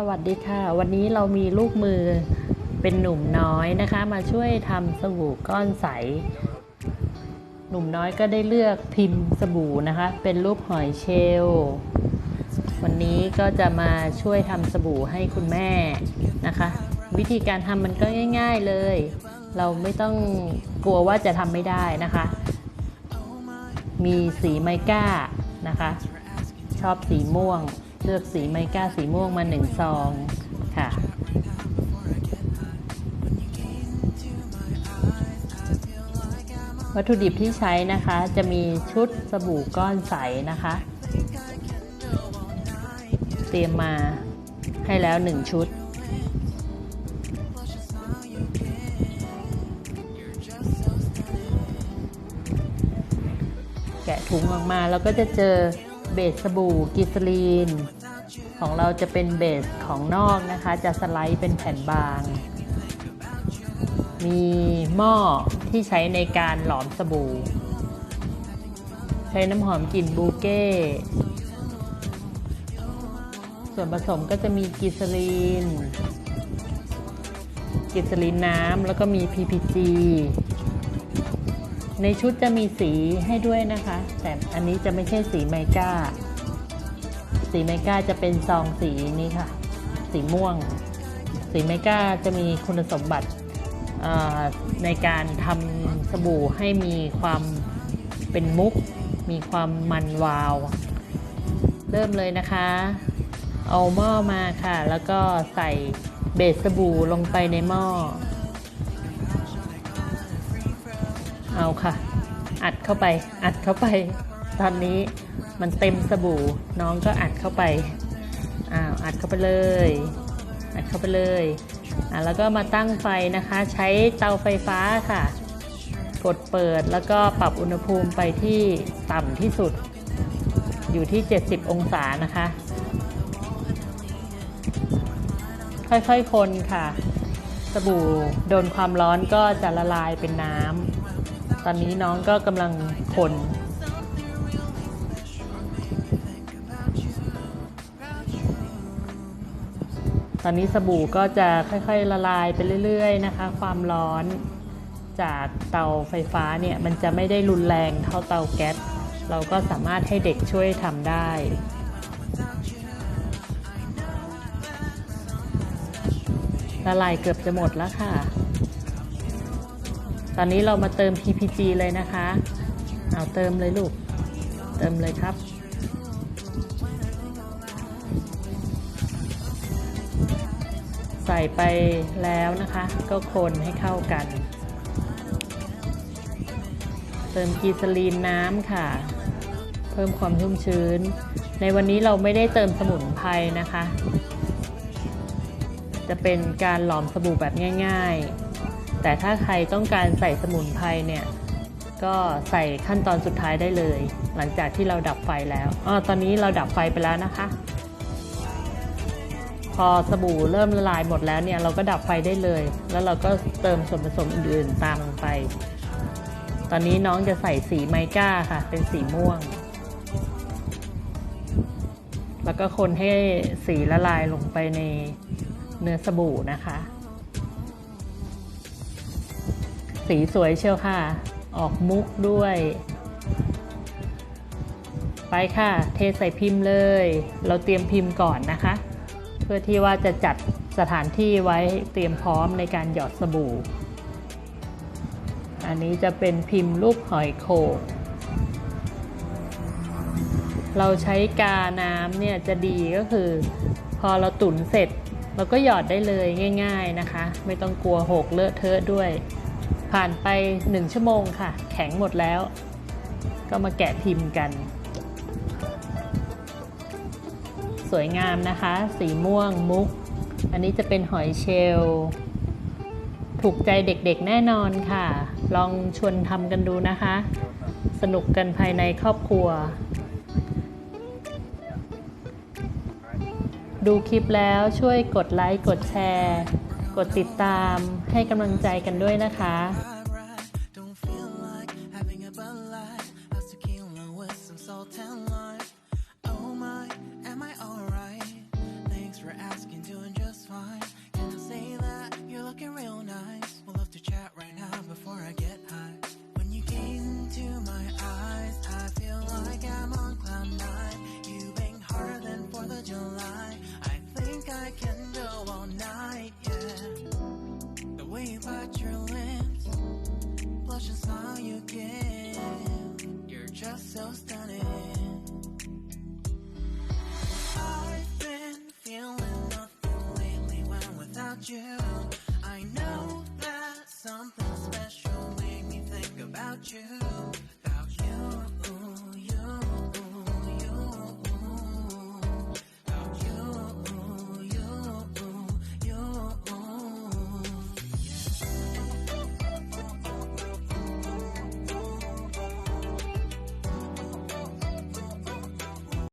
สวัสดีค่ะ วันนี้เรามีลูกมือเป็นหนุ่มน้อยนะคะ มาช่วยทำสบู่ก้อนใส หนุ่มน้อยก็ได้เลือกพิมพ์สบู่นะคะ เป็นรูปหอยเชลล์วันนี้ก็จะมาช่วยทำสบู่ให้คุณแม่นะคะ วิธีการทำมันก็ง่าย ๆเลย เราไม่ต้องกลัวว่าจะทำไม่ได้นะคะ มีสีไมก้านะคะ ชอบสีม่วง เลือกสีไมก้าสีม่วงมาหนึ่งซองค่ะ วัตถุดิบที่ใช้นะคะจะมีชุดสบู่ก้อนใสนะคะ เตรียมมาให้แล้วหนึ่งชุดแกะถุงออกมาแล้วก็จะเจอ เบสสบู่กิสลีน ของเราจะเป็นเบสของนอกนะคะ จะสไลด์เป็นแผ่นบาง มีหม้อที่ใช้ในการหลอมสบู่ ใช้น้ำหอมกลิ่นบูเก้ ส่วนผสมก็จะมีกิสลีน กิสลีนน้ำแล้วก็มี PPG ในชุดจะมีสีให้ด้วยนะคะ แต่อันนี้จะไม่ใช่สีไมก้า สีไมก้าจะเป็นซองสีนี้ค่ะ สีม่วง สีไมก้าจะมีคุณสมบัติในการทำสบู่ให้มีความเป็นมุก มีความมันวาว เริ่มเลยนะคะ เอาหม้อมาค่ะ แล้วก็ใส่เบสสบู่ลงไปในหม้อ เอาค่ะ อัดเข้าไป อัดเข้าไป ตอนนี้มันเต็มสบู่ น้องก็อัดเข้าไป อ้าว อัดเข้าไปเลย อัดเข้าไปเลย อะแล้วก็มาตั้งไฟนะคะ ใช้เตาไฟฟ้าค่ะ กดเปิดแล้วก็ปรับอุณหภูมิไปที่ต่ำที่สุด อยู่ที่ 70 องศานะคะ ค่อยๆคนค่ะ สบู่โดนความร้อนก็จะละลายเป็นน้ำ ตอนนี้น้องก็กำลังคนตอนนี้สบู่ก็จะค่อยๆละลายไปเรื่อยๆนะคะ ความร้อนจากเตาไฟฟ้าเนี่ยมันจะไม่ได้รุนแรงเท่าเตาแก๊สเราก็สามารถให้เด็กช่วยทำได้ ละลายเกือบจะหมดแล้วค่ะ ตอนนี้เรามาเติม PPG เลยนะคะ เอาเติมเลยลูก เติมเลยครับ ใส่ไปแล้วนะคะ ก็คนให้เข้ากัน เติมกีซาลีนน้ำค่ะ เพิ่มความชุ่มชื้น ในวันนี้เราไม่ได้เติมสมุนไพรนะคะ จะเป็นการหลอมสบู่แบบง่าย ๆ แต่ถ้าใครต้องการใส่สมุนไพรเนี่ยก็ใส่ขั้นตอนสุดท้ายได้เลย หลังจากที่เราดับไฟแล้วอ๋อตอนนี้เราดับไฟไปแล้วนะคะ พอสบู่เริ่มละลายหมดแล้วเนี่ยเราก็ดับไฟได้เลย แล้วเราก็เติมส่วนผสมอื่นๆตามลงไป ตอนนี้น้องจะใส่สีไมก้าค่ะ เป็นสีม่วง แล้วก็คนให้สีละลายลงไปในเนื้อสบู่นะคะ สีสวยเชียวค่ะ ออกมุกด้วย ไปค่ะ เทใส่พิมพ์เลย เราเตรียมพิมพ์ก่อนนะคะ เพื่อที่ว่าจะจัดสถานที่ไว้เตรียมพร้อมในการหยอดสบู่ อันนี้จะเป็นพิมพ์รูปหอยโขกเราใช้กาน้ำเนี่ยจะดีก็คือ พอเราตุ๋นเสร็จเราก็หยอดได้เลยง่าย ๆนะคะ ไม่ต้องกลัวหกเลอะเทอะด้วย ผ่านไป 1 ชั่วโมงค่ะ แข็งหมดแล้ว ก็มาแกะพิมพ์กัน สวยงามนะคะ สีม่วงมุก อันนี้จะเป็นหอยเชลล์ถูกใจเด็กๆแน่นอนค่ะ ลองชวนทำกันดูนะคะ สนุกกันภายในครอบครัว ดูคลิปแล้วช่วยกดไลค์ กดแชร์ กดติดตามให้กำลังใจกันด้วยนะคะ about you.